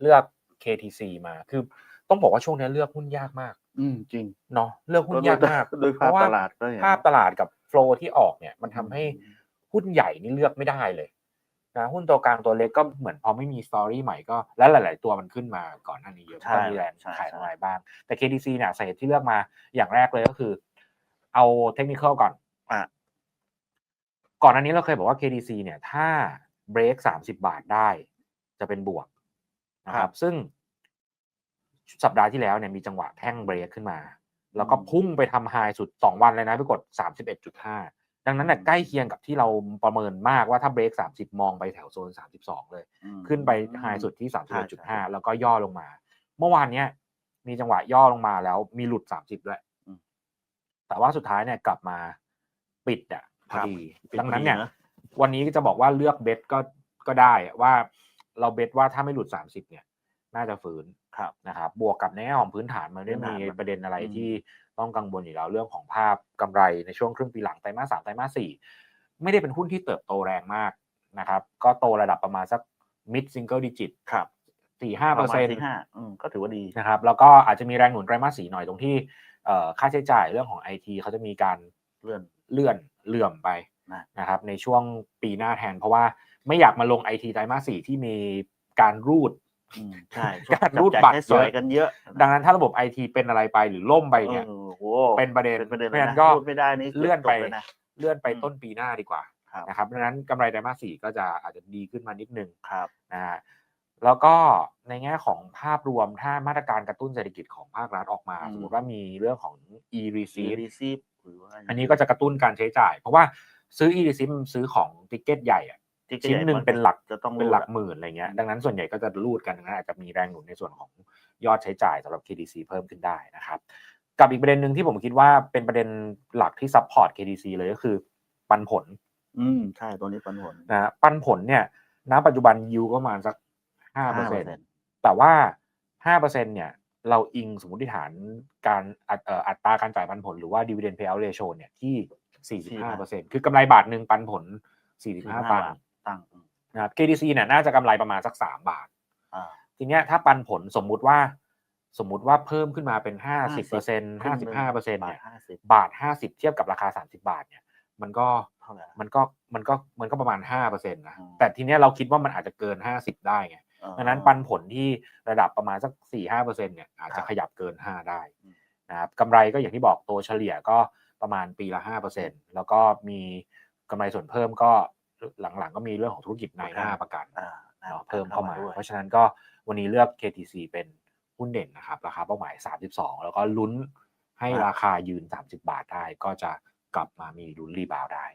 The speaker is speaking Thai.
เลือก KTC มาคือต้องบอกว่าช่วงนี้เลือกหุ้นยากมาก อืมจริงเนาะเลือกหุ้นยากมากโดยเพภาพราะว่าตลาดก็เห็นภาพตลาดกับโฟลที่ออกเนี่ย มันทำให้หุ้นใหญ่นี่เลือกไม่ได้เลยนะหุ้นตัวกลางตัวเล็กก็เหมือนพอไม่มีสตอรี่ใหม่ก็และหลาย ๆ ตัวมันขึ้นมาก่อนหน้านี้เยอะใช่ก็มีแรงใช่ขายใช่ทำลายบ้าง แต่ KTC เนี่ยสาเหตุที่เลือกมาอย่างแรกเลยก็คือ เอาเทคนิคก่อนอะก่อนอันนี้เราเคยบอกว่า KDC เนี่ย ถ้าเบรกสามสิบาทได้ จะเป็นบวก นะคครัรับบซึ่งสัปดาห์ที่แล้วเนี่ยมีจังหวะแท่งเบรกขึ้นมา แล้วก็พุ่งไปทำไฮสุด 2 วันเลยนะไปกด 31.5 ดังนั้นเนี่ยใกล้เคียงกับที่เราประเมินมากว่าถ้าเบรก 30 มองไปแถวโซน 32 เลยอืมขึ้นไปไฮสุดที่ใช่ใช่31.5 แล้วก็ย่อลงมา เมื่อวานเนี้ยมีจังหวะย่อลงมาแล้วมีหลุด 30 ด้วยอืมแต่ว่าสุดท้ายเนี่ยกลับมาปิดอะพอครับดีปิดดังนั้นเนี่ยพอดีนะวันนี้จะบอกว่าเลือกเบสก็ก็ได้อะว่า เราเบสว่าถ้าไม่หลุด 30 เนี่ย น่าจะฝืนครับนะครับ บวกกับในแง่ของพื้นฐานมันไม่ได้พื้นฐานมีมันประเด็นอะไรอืมที่ต้องกังวลอยู่แล้วเรื่องของภาพกำไรในช่วงครึ่งปีหลังไตรมาสสามไตรมาสสี่ไม่ได้เป็นหุ้นที่เติบโตแรงมากนะครับ ก็โตระดับประมาณสัก mid single digit ครับสี่ห้าเปอร์เซ็นต์ที่ห้าอืมก็ถือว่าดีนะครับ แล้วก็อาจจะมีแรงหนุนไตรมาสสี่หน่อยตรงที่เอ่อค่าใช้จ่ายเรื่องของไอทีเขาจะมีการเลื่อนเลื่อนเลื่อมไปนะนะครับในช่วงปีหน้าแทน เพราะว่า ไม่อยากมาลงไอทีไตรมาสสี่ที่มีการรูดอืมใช่การรูดจับัตรให้สวยเยอะกันเยอะ ดังนั้นถ้าระบบไอทีเป็นอะไรไปหรือล่มไปเนี่ยออโหเป็นประเด็นเป็นประเด็นเพราะฉะนั้นลยก็พูดไม่ได้นี่เลื่อนไปจบเลยนะเลื่อนไปอืมต้นปีหน้าดีกว่าครับนะครับดังนั้นกำไรไตรมาสสี่ก็จะอาจจะดีขึ้นมานิดนึงครับนะฮะแล้วก็ในแง่ของภาพรวมถ้ามาตรการกระตุ้นเศรษฐกิจของภาครัฐออกมาอืมสมมติว่ามีเรื่องของ e ซี receipt รีซีฟหรือว่าอันนี้ก็จะกระตุ้นการใช้จ่าย เพราะว่าซื้อ e receipt มันซื้อของติเก็ตใหญ่อะที่ ชิ้นหนึ่งมัเป็นหลักจะต้องเป็นหลักรูดอะหมื่นอะไรเงี้ยดังนั้นส่วนใหญ่ก็จะรูดกันดังนั้นอาจจะมีแรงหนุนในส่วนของยอดใช้จ่ายสำหรับ KDC เพิ่มขึ้นได้นะครับกับอีกประเด็นหนึ่งที่ผมคิดว่าเป็นประเด็นหลักที่ซัพพอร์ต KDC เลยก็คือ ปันผล อืมใช่ตัวนี้ปันผลนะฮะปันผลเนี่ยณปัจจุบันยูก็ประมาณสักห้าเปอร์เซ็นต์5%แต่ว่าห้าเปอร์เซ็นต์เนี่ย เราอิงสมมติฐานการอัตเอ่ออัตราการจ่ายปันผลหรือว่า dividend payout ratio เนี่ยที่สี่สิบห้าเปอร์เซ็นต์คือกำไรบาทหนึ่งปันผลสี่สิบห้า45ตังค์ ตังค์อืมนะครับ KDC เนี่ยน่าจะกำไรประมาณสักสามบาทอ่าทีเนี้ยถ้าปันผลสมมุติว่า สมมุติว่าเพิ่มขึ้นมาเป็นห้าสิบเปอร์เซ็นต์ครึ่ห้างสิบห้าเปอร์เซ็นต์บาเนี่ทยห้าสิบบาทห้าสิบเทียบกับราคาสามสิบาทเนี่ย มันก็เท่าไหร่ละมันก็มันก็มันก็ประมาณห้าเปอร์เซ็นต์นะอืมแต่ทีเนี้ยเราคิดว่ามันอาจจะเกินห้าสิบได้ไงเอ่อดังนั้นปันผลที่ระดับประมาณสักสี่ห้าเปอร์เซ็นต์เนี่ยอาจครัจะบขยับเกินห้าได้อืมนะครับกำไรก็อย่างที่บอกตัวเฉลี่ยก็ประมาณปีละห้าเปอร์เซ็นต์แล้วก็มีกำไรส่วนเพิ่มก็ หลังๆ ก็มีเรื่องของธุรกิจในหน้าประกันอ่าเนาะเพิ่มเข้ามาด้วยเพราะฉะนั้นก็วันนี้เลือก KTC เป็นหุ้นเด่นนะครับ ราคาเป้าหมาย 32 แล้วก็ลุ้นให้ครับราคายืน 30 บาทได้ก็จะกลับมามีลุ้นรีบาวด์ได้